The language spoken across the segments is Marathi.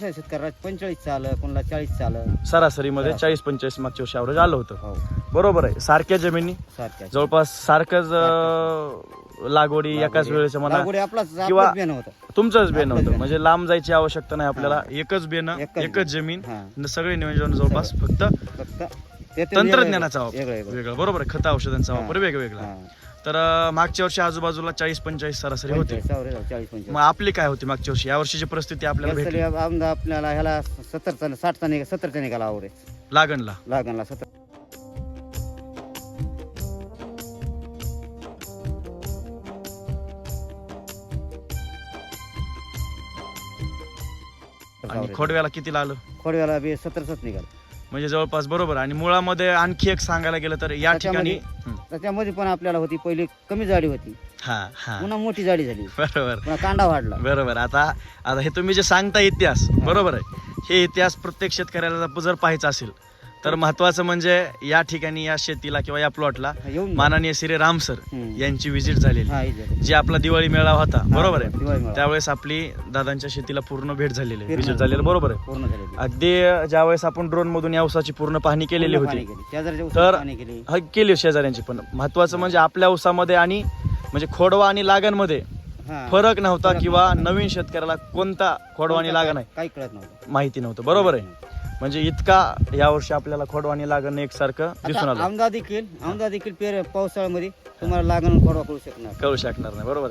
कसं आहे शेतकऱ्याला? पंचेचाळीस आलं कोणाला चाळीस आलं सरासरीमध्ये सरासरी. चाळीस पंचेचाळीस मागच्या वर्षी ॲव्हरेज आलं होतं. हो. बरोबर आहे. सारख्या जमिनी. सारख्या जवळपास सारखंच अं, लागवडी एकाच वेळेच्या म्हणा लागवडी आपलाच किंवा- आपलंच बियाणं होतं. तुमचंच बेन होतं. म्हणजे लांब जायची आवश्यकता नाही आपल्याला. एकच बेन एकच. जमीन. हा. न सगळे नियोजन जवळपास फक्त फक्त ते ते तंत्रज्ञानाचा वापर. वेगळं वेगळं. बरोबर आहे. खत औषधांचा. वापर वेगवेगळा. हा. तर अं, मागच्या वर्षी आजूबाजूला चाळीस पंचेचाळीस सरासरी होते. चाळीस. मग आपली काय होती मागच्या वर्षी? या वर्षीची परिस्थिती आपल्याला भेटली. आपल्याला ह्याला सत्तरचा साठचा निघा सत्तरचा निघाला आवडे. लागणला. लागणला सत्तर. आणि खोडव्याला किती आलं? खोडव्याला बी सत्तरच निघाल. म्हणजे जवळपास बरोबर. आणि मुळामध्ये आणखी एक सांगायला गेलं तर या ठिकाणी हं. त्याच्यामध्ये पण आपल्याला होती पहिली कमी जाडी होती. हा हा. पुन्हा मोठी जाडी झाली. बरोबर. पुन्हा कांदा वाढला. बरोबर. आता आता हे तुम्ही जे सांगता इतिहास बरोबर आहे. हे इतिहास प्रत्येक शेतकऱ्याला जर पाहायचा असेल तर महत्वाचं म्हणजे या ठिकाणी या शेतीला किंवा या प्लॉटला येऊन माननीय श्री राम सर हम्म. यांची व्हिजिट झालेली हा, इथे. जे आपला दिवाळी मेळावा होता बरोबर आहे दिवाळी मेळावा. त्यावेळेस आपली दादांच्या शेतीला पूर्ण भेट झालेली आहे. व्हिजिट झालेलं बरोबर आहे पूर्ण झालेली अगदी ज्यावेळेस आपण ड्रोन मधून या ऊसाची पूर्ण पाहणी केलेली पूर्ण होती पाणी केली. शेजारच्या तर- पाणी केली हा केली शेजाऱ्यांची पण महत्वाचं म्हणजे आपल्या ऊसामध्ये आणि म्हणजे खोडवा आणि लागणमध्ये हा. फरक नव्हता किंवा. नवीन शेतकऱ्याला कोणता खोडवा आणि लागण आहे काही कळत नव्हतं माहिती नव्हतं बरोबर आहे म्हणजे इतका यावर्षी आपल्याला खोडवा आणि लागण एकसारखं दिसून आलं आमदा देखील आमदा देखील पेर पावसाळ्यामध्ये तुम्हाला लागण खोडवा करू शकणार कळू शकणार नाही बरोबर.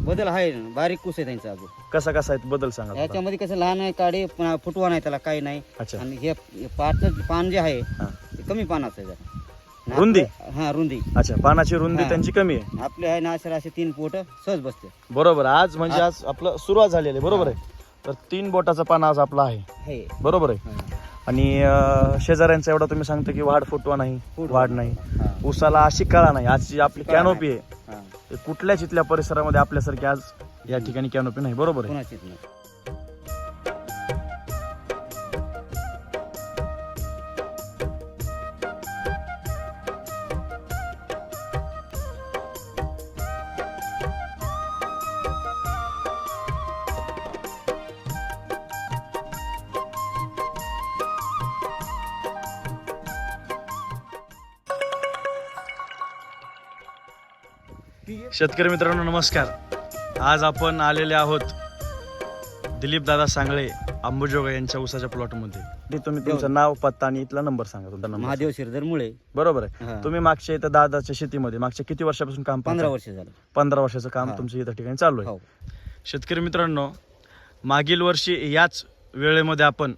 बदल आहे ना, बारीक कुस आहे त्यांचा अजून कसा कसा आहे बदल सांगा थोडा. याच्यामध्ये कसं लहान आहे काडी पुन्हा फुटवा नाही त्याला काही नाही अच्छा आणि हे पाच पान जे आहे हा. ते कमी पानाचं आहे जरा. रुंदी? हा रुंदी. अच्छा पानाची रुंदी हा. त्यांची कमी आहे? आपले आहे ना असे असे तीन पोट सहज बसते. बरोबर आज म्हणजे आज आपलं सुरुवात झालेली आहे बरोबर आहे? तर तीन बोटाचा पाना आज आपला आहे. हे. बरोबर आहे? हा. आणि अं, शेजाऱ्यांचा एवढा तुम्ही सांगता की वाढ फुटवा नाही फुटवा वाढ नाही. हा. ऊसाला अशी कळा नाही आज जी आपली कळा कॅनोपी आहे हा. ते कुठल्याच इथल्या परिसरामध्ये आपल्यासारखी आज या ठिकाणी कॅनोपी नाही बरोबर आहे? कोणाचीच नाही. शेतकरी मित्रांनो नमस्कार. आज आपण आलेले आहोत दिलीप दादा सांगळे अंबुजोगा यांच्या उसाच्या प्लॉटमध्ये तुम्ही तुमचं नाव पत्ता आणि इथला नंबर सांगा तुमचा नंबर. महादेव शिरदर मुळे. बरोबर आहे. तुम्ही मागच्या इथं दादाच्या शेतीमध्ये मागच्या किती वर्षापासून काम पंधरा? वर्ष झालं. पंधरा वर्षाचं काम. तुमच्या इथं ठिकाणी चालू आहे. हो. शेतकरी मित्रांनो मागील वर्षी याच वेळेमध्ये आपण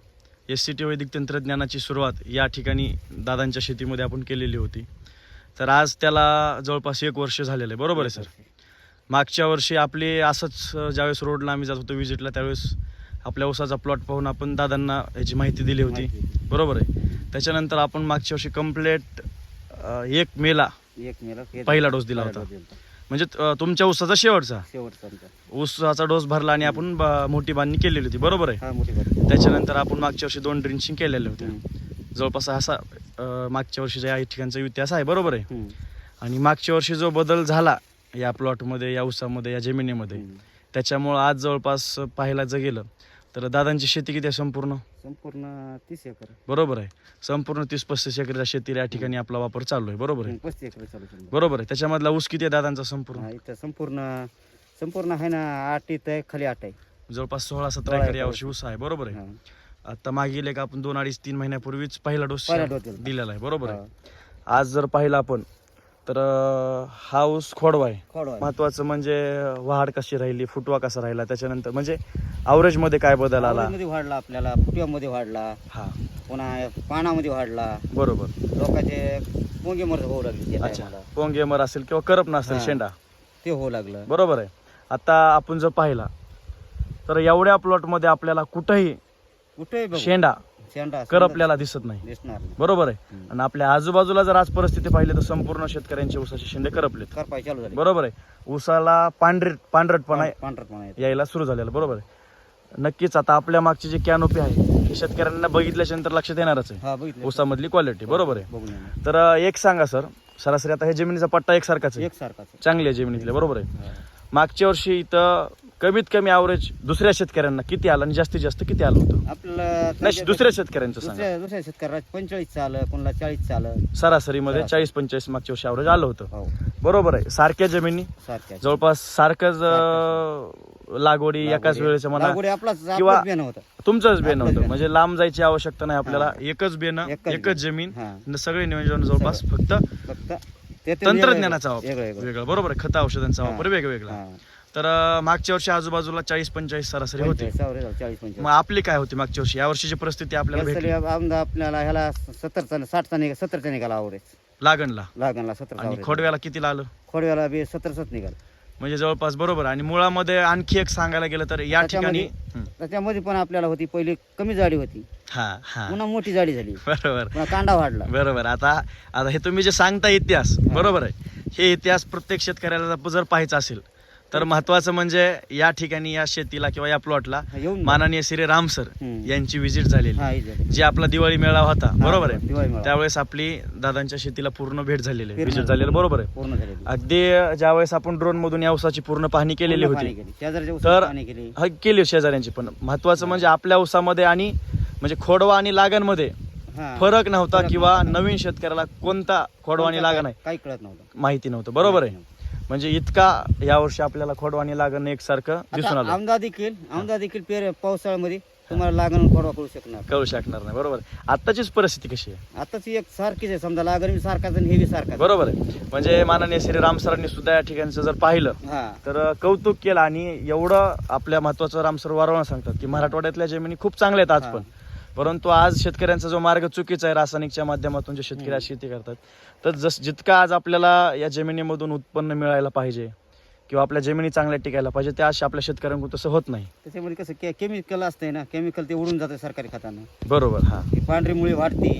एस सी टी वैदिक तंत्रज्ञानाची सुरुवात या ठिकाणी दादांच्या शेतीमध्ये आपण केलेली होती. तर आज त्याला जवळपास एक वर्ष झालेलं आहे बरोबर आहे सर मागच्या वर्षी आपली असंच ज्यावेळेस रोडला आम्ही जात होतो व्हिजिटला त्यावेळेस आपल्या ऊसाचा प्लॉट पाहून आपण दादांना याची माहिती दिली होती. बरोबर आहे त्याच्यानंतर आपण मागच्या वर्षी कम्प्लेट एक मेला एक मेला पहिला डोस दिला होता. म्हणजे तुमच्या ऊसाचा शेवटचा. ऊसाचा डोस भरला आणि आपण मोठी बांधणी केलेली होती बरोबर आहे. त्याच्यानंतर आपण मागच्या वर्षी दोन ड्रिंचिंग केलेले होते हम्म. जवळपास असा मागच्या वर्षीच्या या ठिकाणचा इतिहास आहे बरोबर आहे. आणि मागच्या वर्षी जो बदल झाला या प्लॉटमध्ये या ऊसामध्ये या जमिनीमध्ये. त्याच्यामुळं आज जवळपास पाहायला जर गेलं तर दादांची शेती किती आहे संपूर्ण? संपूर्ण तीस एकर. बरोबर आहे. संपूर्ण तीस पस्तीस एकरच्या शेतीला या ठिकाणी आपला वापर चालू आहे बरोबर आहे. पस्तीस एकर चालू आहे. बरोबर आहे. त्याच्यामधला ऊस किती आहे दादांचा संपूर्ण? हा, इथं संपूर्ण संपूर्ण आहे ना आठ इथं आहे खाली आठ आहे. जवळपास सोळा सतरा एकर एकर यावर्षी ऊस आहे बरोबर आहे. हा. आता मागील एक आपण दोन अडीच तीन महिन्यापूर्वीच पहिला डोस पहिला डोस दिला. दिलेला आहे बरोबर आहे. आज जर पाहिलं आपण तर अं, हा ऊस खोडवा आहे. खोडवा. महत्वाचं म्हणजे वाढ कशी राहिली फुटवा कसा राहिला त्याच्यानंतर म्हणजे अवरेजमध्ये काय बदल आला? आवळीमध्ये वाढला आपल्याला फुटव्यामध्ये वाढला. हा. पुन्हा पानामध्ये वाढला. बरोबर. लोकांचे पोंगे मरत होऊ लागले त्या अच्छा. टायमाला. पोंगेमर असेल किंवा करप नसेल हा. शेंडा. ते होऊ लागलं. बरोबर आहे. आता आपण जर पाहिला तर एवढ्या प्लॉटमध्ये आपल्याला कुठेही कुठे शेंडा. शेंडा करपल्याला दिसत नाही. दिसणार नाही. बरोबर आहे. आणि आपल्या आजूबाजूला जर आज परिस्थिती पाहिली तर संपूर्ण शेतकऱ्यांचे ऊसाचे शेंडे करपलेत. चालू झाले. बरोबर आहे. ऊसाला पांढरे पांढरटपणा पांढरपणा आहे यायला सुरू झालेलं. बरोबर आहे. नक्कीच आता आपल्या मागची जी कॅनोपी आहे हे शेतकऱ्यांना बघितल्याच्या नंतर लक्षात येणारच आहे. हा बघितलं. ऊसामधली क्वालिटी बरोबर आहे. बघून येणार. तर अं, एक सांगा सर. सरासरी आता हे जमिनीचा पट्टा एकसारखाच आहे. एक सारखाच चांगली आहे जमिनीतले. बरोबर आहे. मागच्या वर्षी इथं कमीत कमी ॲव्हरेज दुसऱ्या शेतकऱ्यांना किती आलं आणि जास्तीत जास्त किती आलं होतं? आपलं नाही दुसऱ्या शेतकऱ्यांचं सांगा. दुसऱ्या दुसऱ्या शेतकऱ्याला पंचेचाळीस आलं कोणाला चाळीस आलं. सरासरीमध्ये सरासरी. चाळीस पंचेचाळीस मागच्या वर्षी ॲव्हरेज आलं होतं. हो. बरोबर आहे. सारख्या जमिनी. सारख्या जवळपास सारखंच अं, लागवडी एकाच वेळेचं म्हणा लागवडी आपलाच किंवा- आपलंच बियाणं होतं. तुमचंच बेन होतं. म्हणजे लांब जायची आवश्यकता नाही आपल्याला. एकच बेन एकच जमीन हा. न सगळे नियोजन जवळपास फक्त फक्त ते ते तंत्रज्ञानाचा वापर वेगळं. वेगळं. बरोबर आहे. खत औषधांचा. वापर वेगवेगळा हा. तर मागच्या वर्षी आजूबाजूला चाळीस पंचेचाळीस सरासरी होती. चाळीस. मग आपली काय होती मागच्या वर्षी? या वर्षीची परिस्थिती आपल्याला भेटली. आपल्याला ह्याला सत्तरचा साठचा निघा सत्तरचा निघाला आवरेज. लागणला. लागणला सत्तर आणि खोडव्याला किती आलं खोडव्याला बी सत्तरच निघाल. म्हणजे जवळपास बरोबर. आणि मुळामध्ये आणखी एक सांगायला गेलं तर या ठिकाणी हं. त्याच्यामध्ये पण आपल्याला होती पहिली कमी जाडी होती. हा हा. पुन्हा मोठी जाडी झाली. बरोबर. पुन्हा कांदा वाढला. बरोबर. आता आता हे तुम्ही जे सांगता इतिहास बरोबर आहे. हे इतिहास प्रत्येक शेतकऱ्याला जर पाहायचा असेल तर महत्वाचं म्हणजे या ठिकाणी या शेतीला किंवा या प्लॉटला येऊन माननीय श्री राम सर हम्म. यांची व्हिजिट झालेली हा झाली. जे आपला दिवाळी मेळावा होता बरोबर आहे मेळावा. त्यावेळेस आपली दादांच्या शेतीला पूर्ण भेट झालेली आहे पूर्ण. व्हिजिट झालेलं बरोबर आहे पूर्ण झालेली अगदी ज्यावेळेस आपण ड्रोन मधून या ऊसाची पूर्ण पाहणी केलेली पूर्ण पाणी होती केली. शेजारच्या तर पाणी केली हा केली शेजाऱ्यांची पण महत्वाचं म्हणजे आपल्या ऊसामध्ये आणि म्हणजे खोडवा आणि लागणमध्ये हा. फरक नव्हता फरक किंवा नव्हता. नवीन शेतकऱ्याला कोणता खोडवा आणि लागण आहे काही कळत नव्हतं माहिती नव्हतं बरोबर आहे म्हणजे इतका यावर्षी आपल्याला खोडवा आणि लागण एकसारखं दिसून आलं. आमदा देखील आमदा देखील पेर पावसाळ्यामध्ये तुम्हाला लागण खोडवा करू शकणार. कळू शकणार नाही. बरोबर. आहे. आत्ताचीच परिस्थिती कशी आहे? आताच एक सारखीच आहे. समजा लागण बी सारखाच आणि हे बी सारखाच बरोबर आहे. म्हणजे माननीय श्री राम सरांनी सुद्धा या ठिकाणचं जर पाहिलं हा. तर कौतुक केलं आणि एवढं आपल्या महत्वाचं रामसर वारवणं सांगतात की मराठवाड्यातल्या जमिनी खूप चांगल्या आहेत आज. पण. परंतु आज शेतकऱ्यांचा जो मार्ग चुकीचा आहे रासायनिकच्या माध्यमातून जे शेतकरी आज शेती करतात तर जस जितकं आज आपल्याला या जमिनीमधून उत्पन्न मिळायला पाहिजे किंवा आपल्या जमिनी चांगल्या टिकायला पाहिजे त्या अशा आपल्या शेतकऱ्यांकडून तसं होत नाही. त्याच्यामध्ये कसं के केमिकल असतंय ना केमिकल ते उडून जातं सरकारी खतानं. बरोबर हा. ती पांढरी मुळी वाढते.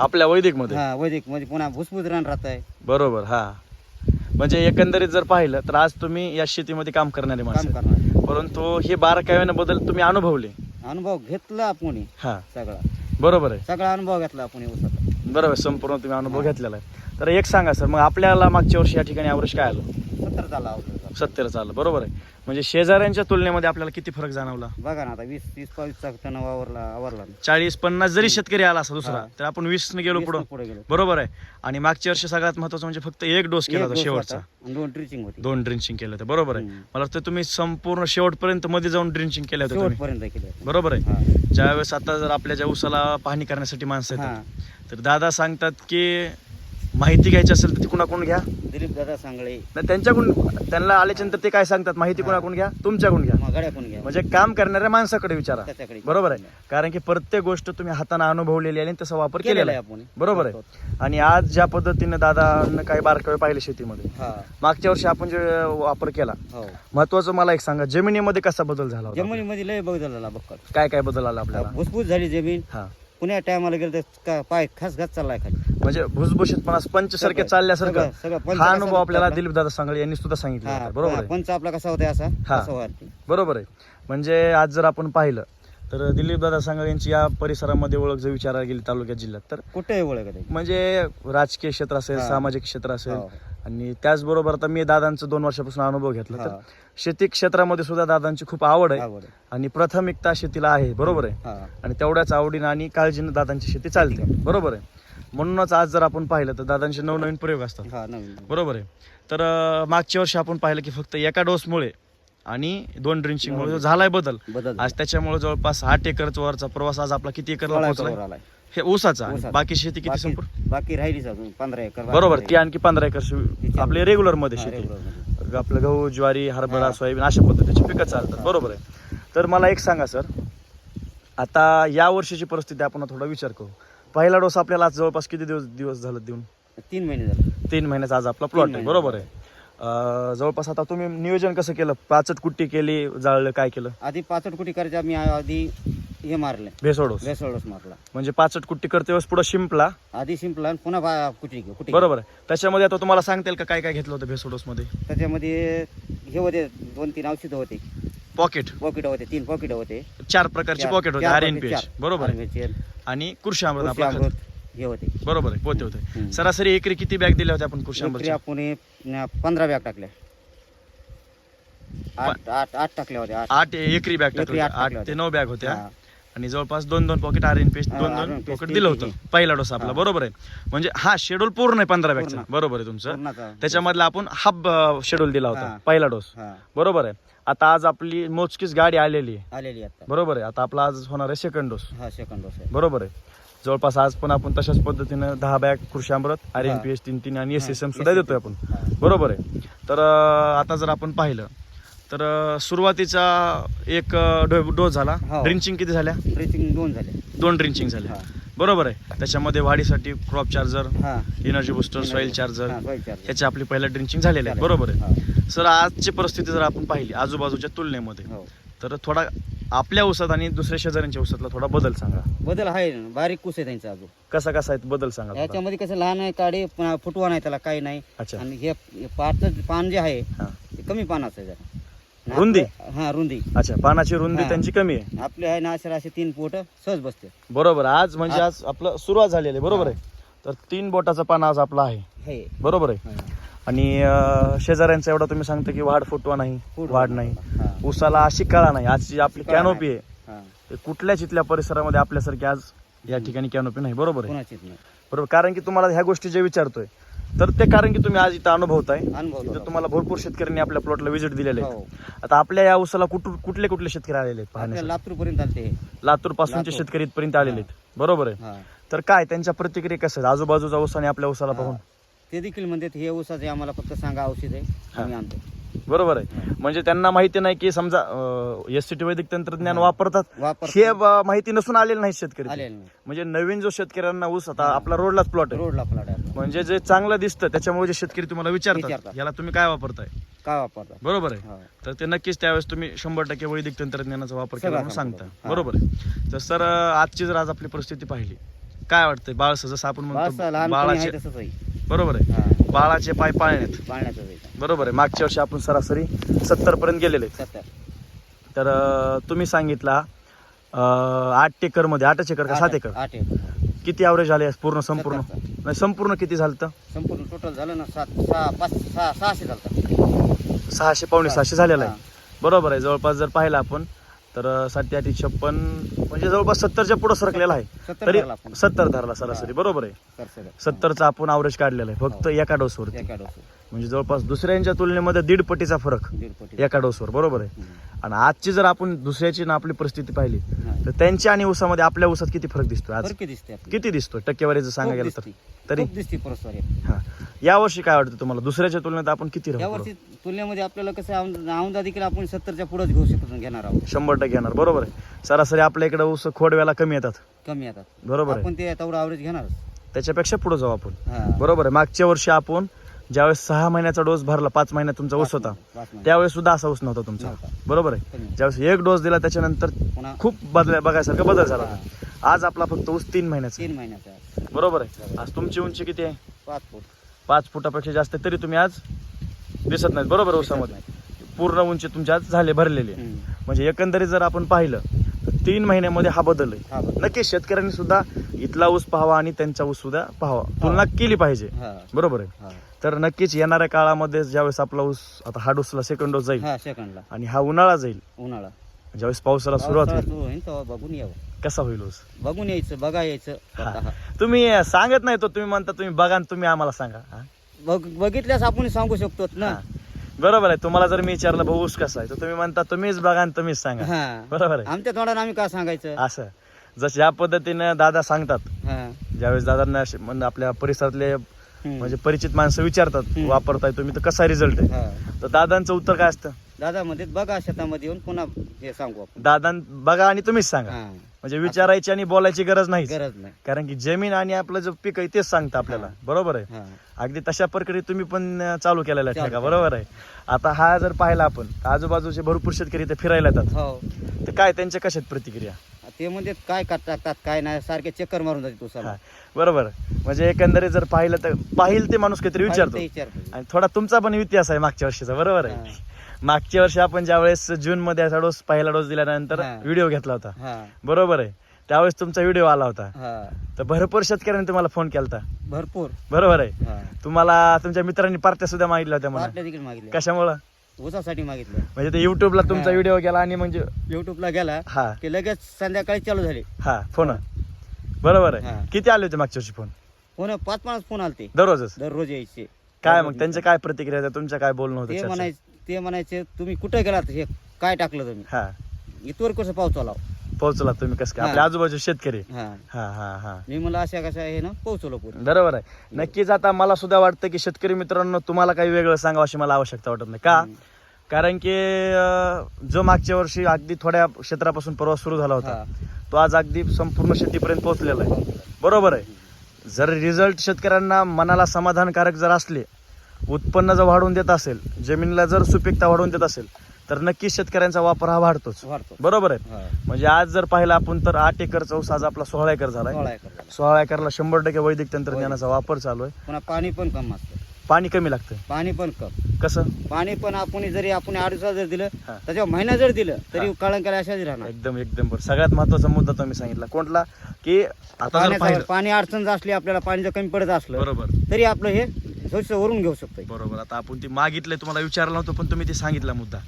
आपल्या वैदिकमध्ये. हा वैदिकमध्ये पुन्हा भुसभुस रान राहत आहे बरोबर हा. म्हणजे एकंदरीत जर पाहिलं तर आज तुम्ही या शेतीमध्ये काम करणारे माणसं करणार. परंतु हे बारकाव्यानं बदल तुम्ही अनुभवले. अनुभव घेतला आपण हा. सगळा. बरोबर आहे. सगळा अनुभव घेतला आपण उसाचा. बरोबर संपूर्ण तुम्ही अनुभव घेतलेला आहे. तर एक सांगा सर मग आपल्याला मागच्या वर्षी या ठिकाणी ॲव्हरेज काय आलं? सत्तर झाला अवरेज. सत्तर आलं बरोबर आहे. म्हणजे शेजाऱ्यांच्या तुलनेमध्ये आपल्याला किती फरक जाणवला? बघा ना आता वीस तीस बावीसचा टन आवरला. चाळीस पन्नास जरी शेतकरी आला असता दुसरा. तर आपण वीस न गेलो पुढं. पुढे गेलो. बरोबर आहे. आणि मागच्या वर्षी सगळ्यात महत्वाचं म्हणजे फक्त एक डोस केला होता शेवटचा. दोन ड्रिचिंग होती. दोन ड्रिंचिंग केलं होतं. बरोबर आहे. मला वाटतं तुम्ही संपूर्ण शेवटपर्यंत मध्ये जाऊन ड्रिंचिंग केलं होतं तुम्ही. शेवटपर्यंत केले बरोबर आहे. ज्यावेळेस आता जर आपल्या ज्या उसाला पाहणी करण्यासाठी माणसं येतात तर दादा सांगतात की माहिती घ्यायची असेल तर ती कुणाकडून घ्या? दिलीप दादा सांगळे. नाही त्यांच्याकडून त्यांना आल्याच्यानंतर ते काय सांगतात? माहिती कुणाकडून घ्या? तुमच्याकडून घ्या. घ्या. म्हणजे काम करणाऱ्या माणसाकडे विचारा. त्याच्याकडे. बरोबर आहे. कारण की प्रत्येक गोष्ट तुम्ही हाताने अनुभवलेली आहे आणि तसा वापर केलेला केलेलं आहे आहे. आपण. बरोबर आहे. आणि आज ज्या पद्धतीने दादानं काही बारकावे पाहिले शेतीमध्ये हा. मागच्या वर्षी आपण जे वापर केला हो. महत्वाचं मला एक सांगा जमिनीमध्ये कसा बदल झाला होता? जमिनीमध्ये लय बघ झाला काय काय बदल आला आपल्याला? भुसभुस झाली जमीन. हा. पुण्या टायमाला गेलं तर का- पाय खास घात चाललाय खाली म्हणजे भुसभुशीतपणा पंच सारखे सगळं- चालल्यासारखं सगळं- हा अनुभव आपल्याला आपला? दिलीप दादा सांगळे यांनी सुद्धा सांगितलं हा होता. बरोबर आहे पंच आपला कसा होता असा हा. बरोबर आहे म्हणजे आज जर आपण पाहिलं तर दिलीप दादा सांगळे यांची या परिसरामध्ये ओळख जर विचारायला गेली तालुक्यात जिल्ह्यात तर कुठे ओळख आहे म्हणजे राजकीय क्षेत्र असेल. सामाजिक क्षेत्र असेल. आणि त्याचबरोबर आता मी दादांचं दोन वर्षापासून अनुभव घेतला तर. शेती क्षेत्रामध्ये सुद्धा दादांची खूप आवड आहे. आणि प्राथमिकता शेतीला आहे बरोबर आहे. आणि तेवढ्याच आवडीनं आणि काळजीनं दादांची शेती चालते बरोबर आहे. म्हणूनच आज जर आपण पाहिलं तर दादांचे नवनवीन प्रयोग असतात. बरोबर आहे. तर मागच्या वर्षी आपण पाहिलं की फक्त एका डोसमुळे आणि दोन ड्रिंचिंगमुळे जो झालाय बदल. बदल आज त्याच्यामुळे जवळपास आठ एकरचा वरचा प्रवास आज आपला किती एकरला आलाय. हे ऊसाचा आणि ऊसाचा. बाकी शेती किती बाकी संपूर्ण? बाकी राहिलीच अजून पंधरा एकर बाकी बरोबर राहिली. ती आणखी पंधरा एकर शे- आपले रेग्युलरमध्ये हा, शेती. regular मध्ये. आपलं गहू ज्वारी हरभरा हा. सोयाबीन अशा पद्धतीची पिकं चालतात. बरोबर आहे. तर मला एक सांगा सर. आता या वर्षीची परिस्थिती आपण थोडा विचार करू. पहिला डोस आपल्याला आज जवळपास किती दिवस दिवस झालं देऊन? तीन महिने झाले. तीन महिन्याचा आज आपला प्लॉट आहे. महिने. बरोबर आहे. जवळपास आता तुम्ही नियोजन कसं केलं? पाचट कुट्टी केली जाळलं काय केलं? आधी पाचट कुटी करायचे आम्ही आधी हे मारले. भेसळ डोस बेसोडस मारला. म्हणजे पाचट कुट्टी करते वेळेस पुढे शिंपला? आधी शिंपला आणि पुन्हा बा- कुटी बरोबर आहे. त्याच्यामध्ये आता तुम्हाला सांगता येईल का काय काय घेतलं होतं भेसळ डोस मध्ये त्याच्यामध्ये हे होते दोन तीन औषधं होते. पॉकेट. पॉकेट होते तीन पॉकेट होते. चार प्रकारची पॉकेट होते आर एन पी एच. बरोबर आहे. आणि कृषी अमृत कृषी आपला खत. अमृत, हे होते. बरोबर आहे पोते होते. सरासरी एकरी किती बॅग दिल्या होत्या आपण कृषी एकरी आंब्याच्या आपण हे, पंधरा बॅग टाकल्या. आठ आठ आठ टाकल्या होत्या आठ. आठ एकरी बॅग एकरी टाकल्या आठ. टाकल्या ते. नऊ बॅग होत्या. हा. आणि जवळपास दोन दोन पॉकेट आर एन पेस्ट दोन दोन paste पॉकेट दिलं होतं. पहिला डोस आपला. बरोबर आहे. म्हणजे हा शेड्यूल पूर्ण आहे पंधरा बॅगचा. बरोबर आहे तुमचं. पूर्णाचा. त्याच्यामधला आपण हाफ शेड्यूल दिला होता. हा. पहिला डोस. हा. बरोबर आहे. आता आज आपली मोजकीच गाडी आलेली आहे. आलेली आता. बरोबर आहे. आता आपला आज होणार आहे सेकंड डोस हा सेकंड डोस आहे. बरोबर आहे. जवळपास आज पण आपण तशाच पद्धतीनं दहा bag Krishi Amrut R N हा. पी एस तीन तीन आणि एस हा, एस एम सुद्धा. देतोय आपण हा. बरोबर आहे तर आता जर आपण पाहिलं तर सुरुवातीचा एक डोस झाला हो. ड्रिंचिंग किती झाल्या ड्रेसिंग दोन झाले दोन ड्रिंचिंग झाले हा. बरोबर आहे त्याच्यामध्ये वाढीसाठी क्रॉप चार्जर हा एनर्जी बुस्टर सॉइल चार्जर हा, soil charger. ह्याचे आपली पहिल्या ड्रिंचिंग झालेले आहे. बरोबर आहे हा. सर आजची परिस्थिती जर आपण पाहिली आजूबाजूच्या तुलनेमध्ये हो तर थोडा आपल्या ऊसात आणि दुसऱ्या शेजाऱ्यांच्या ऊसातला थोडा बदल सांगा बदल आहे ना, बारीक कुस आहे त्यांचा अजून कसा कसा आहे बदल सांगा थोडा. याच्यामध्ये कसं लहान आहे काडे पुन्हा फुटवा नाही त्याला काही नाही अच्छा आणि हे पाटचं पान जे आहे हा. ते कमी पानाचं आहे जरा आणि रुंदी? आपलं- हा रुंदी अच्छा पानाची रुंदी हा. त्यांची कमी आहे आपले आहे ना असे असे तीन पोट सहज बसते बरोबर आज म्हणजे. आज आपलं सुरुवात झालेली आहे बरोबर. आहे तर तीन बोटाचा पान आज आपला आहे हे बरोबर आहे. आणि अं, शेजाऱ्यांचा एवढा तुम्ही सांगता की वाढ फुटवा नाही फुटवा वाढ नाही. ऊसाला अशी कळा नाही. आजची आपली कळा कॅनोपी आहे हा. ते कुठल्याच इथल्या परिसरामध्ये आपल्यासारखी आज या ठिकाणी कॅनोपी नाही. बरोबर आहे? कोणाचीच नाही. बरोबर. कारण की तुम्हाला ह्या गोष्टी जे विचारतोय तर ते कारण की तुम्ही आज इथं अनुभवताय. अनुभव इथं तुम्हाला भरपूर शेतकऱ्यांनी आपल्या प्लॉटला व्हिजिट दिलेले आहेत. हो. आता आपल्या या ऊसाला कुठून कुठले कुठले शेतकरी आलेले आहेत आपल्या पाहण्यासाठी लातूर पर्यंत आलते हे. लातूर पासूनचे लातूर. शेतकरी इथपर्यंत आलेले आहेत. बरोबर आहे? हा. तर काय त्यांच्या प्रतिक्रिया कसं आहेत? आजूबाजूचा ऊस आणि आपल्या ऊसाला पाहून. ते देखील म्हणतात हे ऊसाचे आम्हाला फक्त सांगा औषध आहे. आम्ही आणतो. बरोबर आहे. म्हणजे त्यांना माहिती नाही की समजा एस सी टी वैदिक तंत्रज्ञान. वापरतात. वापर हे ब- माहिती नसून आलेले नाही शेतकरी. आलेलं नाही. म्हणजे नवीन जो शेतकऱ्यांना ऊस आता. आपला रोडलाच प्लॉट आहे. रोडला प्लॉट आहे. म्हणजे जे चांगलं दिसतं त्याच्यामुळे जे शेतकरी तुम्हाला विचारतात विचारतात. याला तुम्ही काय वापरताय? काय वापरतात? बरोबर आहे. हा. तर ते नक्कीच त्यावेळेस तुम्ही शंभर टक्के वैदिक तंत्रज्ञानाचा वापर केला सगळं म्हणून सांगतो. सांगता. बरोबर आहे. तर सर आजची जर आज आपली परिस्थिती पाहिली काय वाटतंय? बाळ जसं आपण बस म्हणतो लहानपणी बाळाचे आहे तसंच आहे बरोबर आहे. हा. बाळाचे पाय पाळण्यात. पाळण्याचं आहे बरोबर आहे. मागच्या वर्षी आपण सरासरी सत्तर पर्यंत गेलेले. सत्तर. तर अं, तुम्ही सांगितला अं, आठ एकरमध्ये आठच एकर का सात एकर. आठ एकर. किती ॲव्हरेज आले पूर्ण संपूर्ण? सत्तरचा. नाही संपूर्ण किती झालं तर संपूर्ण टोटल झालं ना सात सहा पाच सहा सहाशे झालं सहाशे पावणे सहाशे झालेलं आहे. बरोबर आहे. जवळपास जर पाहिलं आपण तर सात आठ छप्पन म्हणजे जवळपास सत्तरच्या पुढे सरकलेला आहे. सत्तर तरी आपण. सत्तर धरला सरासरी. बरोबर आहे. सर. सत्तरचा आपण अवरेज काढलेला आहे. फक्त हो. एका डोसवरती एका डोस म्हणजे जवळपास दुसऱ्यांच्या तुलनेमध्ये दीड पटीचा फरक एका डोसवर बरोबर आहे. आणि आजची जर आपण दुसऱ्याची ना आपली परिस्थिती पाहिली. तर त्यांच्या आणि ऊसामध्ये आपल्या ऊसात किती फरक दिसतोय आज? फरक दिसते आपली. किती दिसतोय? टक्केवारीचं सांगा खूप गेलं तर. दिसते. तरी? खूप दिसते परस्पर हा. यावर्षी काय वाटतं तुम्हाला? दुसऱ्याच्या तुलनेत आपण किती या राहू वर्षी तुलनेमध्ये आपल्याला कसं औंध- औंधा देखील आपण सत्तरच्या पुढेच घेऊ शकतो घेणार आहोत. शंभर टक्के येणार बरोबर आहे. सरासरी आपल्या इकडे ऊस खोडव्याला कमी येतात. कमी येतात. बरोबर आहे. आपण ते तेवढं आवरेज घेणारच. त्याच्यापेक्षा पुढे जाऊ आपण. हा. बरोबर आहे. मागच्या वर्षी आपण ज्यावेळेस सहा महिन्याचा डोस भरला पाच महिन्यात तुमचा ऊस होता. त्यावेळेस सुद्धा असा ऊस नव्हता तुमचा. बरोबर आहे. ज्यावेळेस एक डोस दिला त्याच्यानंतर खूप बदल बघायसारखा बदल झाला. आज आपला फक्त ऊस तीन महिन्याचा. तीन महिन्याचा बरोबर आहे? आज तुमची उंची किती आहे? पाच फूट. पाच फुटापेक्षा जास्त तरी तुम्ही आज दिसत नाहीत. बरोबर ऊसामध्ये पूर्ण उंची तुमची आज झाले भरलेली. म्हणजे एकंदरीत जर आपण पाहिलं तर तीन महिन्यामध्ये हा बदल आहे. नक्कीच शेतकऱ्यांनी सुद्धा इथला ऊस पाहावा आणि त्यांचा ऊस सुद्धा पाहावा. तुलना केली पाहिजे. बरोबर आहे? तर नक्कीच येणाऱ्या काळामध्ये ज्यावेळेस आपला ऊस आता हा डोसला सेकंड डोस जाईल. हा सेकंडला आणि हा उन्हाळा जाईल. उन्हाळा. ज्यावेळेस पावसाला सुरुवात होईल. सुरू होईल तेव्हा बघून यावं. कसा होईल ऊस? बघून यायचं बघा यायचं. तुम्ही सांगत नाही तो तुम्ही म्हणता तुम्ही बघा आणि तुम्ही आम्हाला सांगा हा? बघ बघितल्यास आपण सांगू शकतो ना. हा. बरोबर आहे. तुम्हाला जर मी विचारलं भाऊ ऊस कसा आहे? तर तुम्ही म्हणता तुम्हीच बघा आणि तुम्हीच सांगा. हा. बरोबर आहे. आमच्या तोंडाने आम्ही काय सांगायचं? असं. जसं या पद्धतीनं दादा सांगतात हा. ज्यावेळेस दादांना असे- म्हणजे आपल्या परिसरातले. म्हणजे परिचित माणसं विचारतात. वापरताय तुम्ही तर कसा रिझल्ट आहे. तर दादांचं उत्तर काय असतं? दादा मध्ये बघा शेतामध्ये येऊन पुन्हा हे सांगू आपण. दादा बघा आणि तुम्हीच सांगा. म्हणजे विचारायची आणि बोलायची गरज नाही गरज नाही. कारण की जमीन आणि आपलं जे पीक आहे तेच सांगतं आपल्याला. बरोबर आहे? अगदी तशा प्रकारे तुम्ही पण चालू केलेला ठेका केलं. बरोबर आहे? आता हा जर पाहिला आपण तर आजूबाजूचे भरपूर शेतकरी इथे फिरायला येतात. हो. तर काय त्यांच्या कशात प्रतिक्रिया? ते म्हणजे काय काट टाकतात काय नाही सारखे चक्कर मारून जाते हा, तुला बरोबर. म्हणजे एकंदरीत जर पाहिलं तर पाहिल ते माणूस काहीतरी विचारतो. विचारतो. आणि थोडा तुमचा पण इतिहास आहे मागच्या वर्षीचा बरोबर आहे. मागच्या वर्षी आपण ज्या वेळेस जून मध्ये असा डोस पहिला डोस दिल्यानंतर हा. व्हिडिओ घेतला होता. हा. बरोबर आहे. त्यावेळेस तुमचा व्हिडिओ आला होता. तर भरपूर शेतकऱ्यांनी तुम्हाला फोन केला भरपूर. बरोबर आहे. तुम्हाला तुमच्या मित्रांनी पार्ट्या सुद्धा मागितल्या होत्या मला कशामुळं? ऊसासाठी मागितलं म्हणजे ते युट्यूबला तुमचा. व्हिडिओ गेला आणि म्हणजे युट्यूबला गेला हा. की लगेच संध्याकाळी चालू झाले. हा फोन बरोबर आहे. किती आले होते मागच्या वर्षी फोन फोन पाच पाच फोन आलते. दररोजच? दररोज यायचे. काय मग त्यांचे काय प्रतिक्रिया होत्या? तुमच्या काय बोलणं होतं ते चर्चा? म्हणायचे ते म्हणायचे तुम्ही कुठे गेलात? हे काय टाकलं तुम्ही? हा. इथवर कसं पाऊस चालाव? पोहोचला तुम्ही कसं काय. आपल्या आजूबाजू शेतकरी. हा. हा हा हा. मी मला अशा कशा आहे ना पोहोचवलं पूर्ण बरोबर आहे. नक्कीच आता मला सुद्धा वाटतं की शेतकरी मित्रांनो तुम्हाला काही वेगळं सांगावं अशी मला आवश्यकता वाटत नाही. का. कारण की अं, जो मागच्या वर्षी अगदी थोड्या क्षेत्रापासून प्रवास सुरू झाला होता. तो आज अगदी संपूर्ण शेतीपर्यंत पोहोचलेला आहे. बरोबर आहे. जर रिझल्ट शेतकऱ्यांना मनाला समाधानकारक जर असले उत्पन्न जर वाढवून देत असेल जमिनीला जर सुपीकता वाढवून देत असेल तर नक्कीच शेतकऱ्यांचा वापर हा वाढतोच. वाढतो बरोबर आहे. म्हणजे आज जर पाहिलं आपण तर आठ एकरचा ऊस आज आपला सोळा एकर एकर झाला. सोळा एकरला शंभर टक्के वैदिक तंत्रज्ञानाचा वापर चालू आहे. पुन्हा पाणी पण कम असतं. पाणी कमी लागतं. पाणी पण कम. कसं? पाणी पण आपण जरी आपण आठ दिवसात जर दिलं. त्याच्यावर महिना जर दिलं तरी. कळंकाला अशाच राहणार. एकदम एकदम बरं. सगळ्यात महत्त्वाचा मुद्दा तुम्ही सांगितला. कोणला? की आता जर पाण्याचा पाहिलं पाणी अडचण जर असली आपल्याला पाणी जर कमी पडत असलं बरोबर. तरी आपलं हे स्वच्छ वरून घेऊ शकतो बरोबर. आता आपण ते मागितले तुम्हाला विचारलं नव्हतं पण तुम्ही ते सांगितला मुद्दा.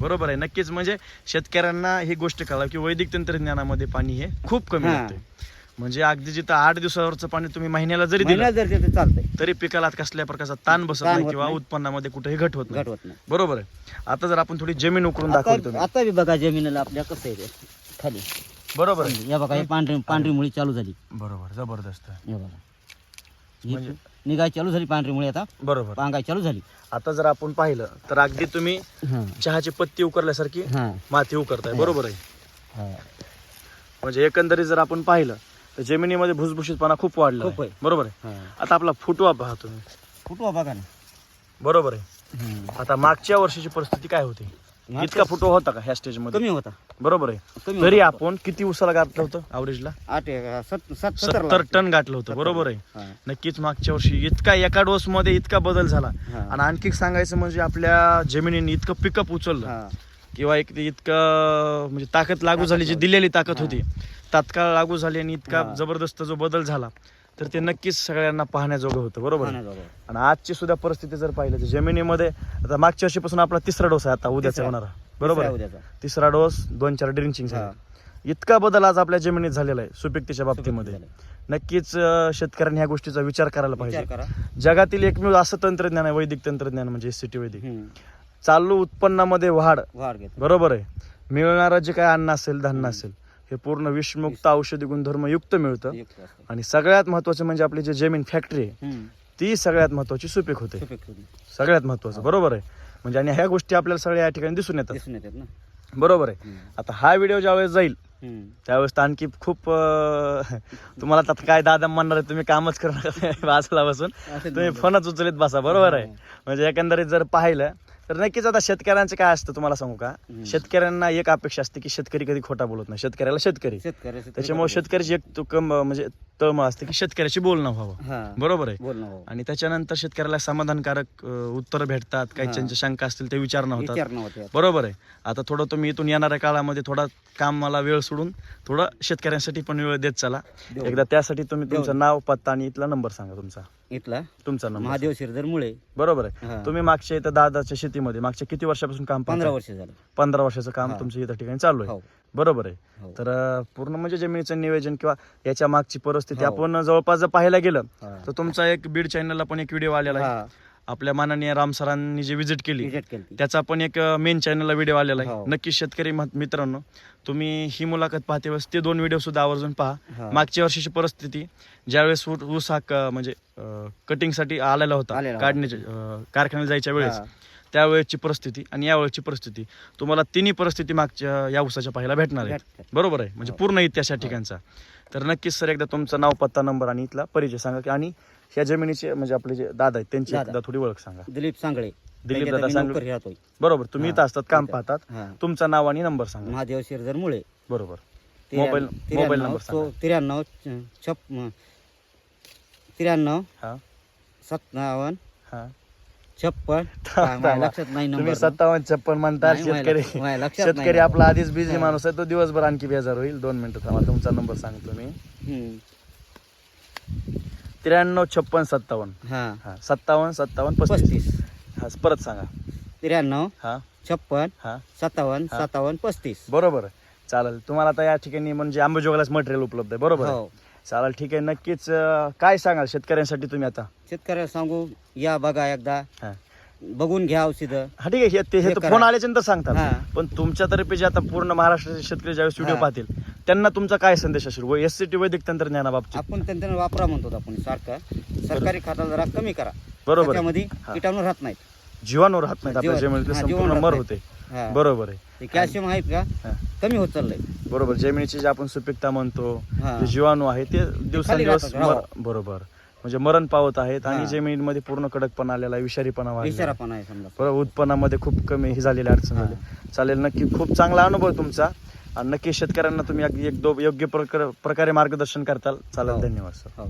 बरोबर आहे. नक्कीच म्हणजे शेतकऱ्यांना ही गोष्ट कळा की वैदिक तंत्रज्ञानामध्ये पाणी हे खूप कमी हा. लागते म्हणजे अगदी जिथं आठ दिवसावरचं पाणी तुम्ही महिन्याला जरी दिलं महिन्यात जर ते चालतंय. तरी पिकाला कसल्या प्रकारचा ताण बसत ताण नाही होत किंवा नाही. उत्पन्नामध्ये कुठेही घट होत नाही. होत बरोबर आहे. आता जर आपण थोडी जमीन उकरून दाखवली आता तुम्ही. आता बी बघा जमिनीला आपल्या कसं आहे ते. खाली. बरोबर आहे. या बघा हे पांढरी पांढरी मुळी चालू झाली. बरोबर जबरदस्त. बघा. म्हणजे- निघाय चालू झाली पांढरी मुळी आता. बरोबर. पांगाय चालू झाली. आता जर आपण पाहिलं तर अगदी तुम्ही हा. चहाची पत्ती उकरल्यासारखी हा. माती उकरताय बरोबर आहे? हा. म्हणजे एकंदरीत जर आपण पाहिलं तर जमिनीमध्ये भुसभुशीतपणा खूप वाढला खूप आहे. आहे. बरोबर आहे? हा. आता आपला फुटवा पहा तुम्ही. फुटवा बघा ना. बरोबर आहे? हम्म. आता मागच्या वर्षीची परिस्थिती काय होती? इतका फुटवा होता का ह्या स्टेजमध्ये कमी होता बरोबर आहे कमी तरी होता. आपण किती उसाला गाठलं होतं अवरेजला आठ एक- सत- सत- सत्तर सत्तर टन गाठलं होतं बरोबर आहे हा. नक्कीच मागच्या वर्षी इतका एका डोस मध्ये इतका बदल झाला हा. आणि आणखी सांगायचं म्हणजे आपल्या जमिनीने इतकं पिकअप उचललं हा. किंवा एक ते इतकं म्हणजे ताकद लागू झाली जी दिलेली ताकद. होती तात्काळ लागू झाली आणि इतका हा. जबरदस्त जो बदल झाला तर ते नक्कीच सगळ्यांना पाहण्याजोगं होतं बरोबर. आणि आजची सुद्धा परिस्थिती जर पाहिलं तर जमिनीमध्ये आता मागच्या वर्षीपासून आपला तिसरा डोस आहे आता उद्याचा तिसरा. होणारा बरोबर तिसरा आहे? उद्याचा. तिसरा डोस दोन चार ड्रिंचिंग हा. इतका बदल आज आपल्या जमिनीत झालेला आहे सुपीकतेच्या बाबतीमध्ये. नक्कीच अं, शेतकऱ्यांनी ह्या गोष्टीचा विचार करायला विचार पाहिजे करा जगातील एकमेव असं तंत्रज्ञान आहे वैदिक तंत्रज्ञान म्हणजे सिटी वैदिक हम्म. चालू उत्पन्नामध्ये वाढ वाढ घेतो बरोबर आहे मिळणारं जे काय अन्न असेल धान्य असेल हे पूर्ण विषमुक्त औषधी गुणधर्म युक्त मिळतं. आणि सगळ्यात महत्वाचं म्हणजे आपली जी जमीन फॅक्टरी आहे. ती सगळ्यात महत्वाची सुपीक होते. सगळ्यात महत्वाचं बरोबर आहे म्हणजे आणि ह्या गोष्टी आपल्याला सगळ्या या ठिकाणी दिसून येतात बरोबर आहे. आता हा व्हिडिओ ज्यावेळेस जाईल. त्यावेळेस तर आणखी खूप तुम्हाला आता काय दादा म्हणणार आहे तुम्ही कामच करू नका बाजूला बसून तुम्ही. फोनच उचलत बसा बरोबर आहे हा. म्हणजे एकंदरीत जर पाहिलं तर नक्कीच आता शेतकऱ्यांचं काय असतं तुम्हाला सांगू का. शेतकऱ्यांना एक अपेक्षा असते की शेतकरी कधी खोटा बोलत नाही. शेतकऱ्याला शेतकरी. त्याच्यामुळे. शेतकऱ्याची एक तुकम म्हणजे तळमळ असते की शेतकऱ्याशी बोलणं व्हावं. हा. बरोबर आहे. आणि त्याच्यानंतर शेतकऱ्याला समाधानकारक उत्तर भेटतात. काही. त्यांच्या शंका असतील ते विचारणं होतात. बरोबर आहे? आता थोडं तुम्ही इथून येणाऱ्या काळामध्ये थोडा कामाला वेळ सोडून थोडं शेतकऱ्यांसाठी पण वेळ देत चला. एकदा त्यासाठी तुम्ही. तुमचं नाव पत्ता आणि इथला नंबर सांगा तुमचा. इथला? तुमचा नंबर. महादेव शिरदर मुळे. बरोबर आहे. तुम्ही मागच्या इथं दादाच्या शेतीमध्ये मागच्या किती वर्षापासून काम पंधरा? वर्ष झालं पंधरा वर्षाचं काम हा. तुमचं इथं ठिकाणी चालू आहे हो बरोबर आहे हो. तर अं, पूर्ण म्हणजे जमिनीचं नियोजन किंवा याच्या मागची परिस्थिती हो. आपण जवळपास जर पाहायला गेलं हा. तर तुमचा एक बीड चॅनलला पण एक व्हिडिओ आलेला आहे हा आपल्या माननीय राम सरांनी जे विजिट केली त्याचा पण एक मेन चॅनलला व्हिडिओ आलेला आहे हो. नक्की शेतकरी मत- मित्रांनो तुम्ही ही मुलाखत पाहते वेळेस ते दोन व्हिडिओ सुद्धा आवर्जून पहा हा. मागच्या वर्षीची परिस्थिती ज्यावेळेस ऊस ऊस हा क- म्हणजे कटिंगसाठी आलेला होता आलेला होता. काढण्याच्या अं, कारखान्याला जायच्या वेळेस हा. त्यावेळेची परिस्थिती आणि यावेळेची परिस्थिती तुम्हाला तिन्ही परिस्थिती मागच्या या ऊसाच्या पाहायला भेटणार आहे. बरोबर आहे? म्हणजे हो. पूर्ण इतिहास या ठिकाणचा. तर नक्कीच सर एकदा तुमचं नाव पत्ता नंबर आणि इथला परिचय सांगा की आणि ह्या जमिनीचे म्हणजे आपले जे दादा आहेत त्यांची दादा. एकदा थोडी ओळख सांगा. दिलीप सांगळे. दिलीप दादा सांगळे. बरोबर. तुम्ही. इथं असतात काम. पाहतात. तुमचं नाव आणि नंबर सांगा. महादेव शिरदर मुळे. बरोबर. त्र्याण्णव- मोबाईल मोबाईल नंबर त्र्याण्णव छप त्र्याण्णव हा. सत्तावन्न हा. छप्पन. लक्षात नाही तुम्ही नंबर सत्तावन्न छप्पन म्हणता नाही, शेतकरी. लक्षात नाही. शेतकरी. आपला आधीच बिझी. माणूस आहे तो दिवसभर आणखी बेजार होईल. दोन मिनिटं थांबा तुमचा नंबर सांगतो मी. हम्म. त्र्याण्णव छप्पन सत्तावन्न. हा. हा सत्तावन्न सत्तावन्न पस्तीस. पस्तीस. हा परत सांगा. त्र्याण्णव हा. छप्पन हा. सत्तावन्न हा. सत्तावन्न पस्तीस. बरोबर. चालेल. तुम्हाला आता या ठिकाणी म्हणजे आंबेजोगालाच मटेरियल उपलब्ध आहे. बरोबर आहे? हो. चालेल ठीक आहे. नक्कीच अं, काय सांगाल शेतकऱ्यांसाठी तुम्ही आता? शेतकऱ्याला सांगू या बघा एकदा. हा. बघून घ्या औषधं. हा ठीक आहे. हे- ते हे हे तर करा. फोन आल्याच्यानंतर सांगतात. हा. पण तुमच्या तर्फे जे आता पूर्ण महाराष्ट्राचे शेतकरी ज्यावेळेस व्हिडिओ हा. पाहतील त्यांना तुमचा काय संदेश असेल? एस सी टी वैदिक तंत्रज्ञानाबाबतीत? आपण त्यांना वापरा म्हणतो आपण सारखं. सरकारी खाता जरा कमी करा. बरोबर. आहे. त्याच्यामध्ये हा. किटाणू राहत नाहीत. जीवाणू राहत नाहीत. आपल्या जीवन- जमिनीतले हा, संपूर्ण मर होते. हा. बरोबर आहे ते कॅल्शियम आहेत का हा. कमी होत चाललंय बरोबर जमिनीची जे आपण सुपीकता म्हणतो हा. जे जीवाणू आहे ते दिवसेंदिवस राहतात, हो. मर- बरोबर म्हणजे मरण पावत आहेत आणि हा. जमिनीमध्ये पूर्ण कडकपणा आलेला आहे विषारीपणा वाढलेला आहे. आहे समजा बरोबर उत्पन्नामध्ये खूप कमी ही झालेली अडचण. झाली चालेल नक्की खूप चांगला अनुभव तुमचा आणि नक्की शेतकऱ्यांना तुम्ही अगदी एक दो योग्य प्रकार- प्रकारे मार्गदर्शन करताल चालेल हो. धन्यवाद सर हो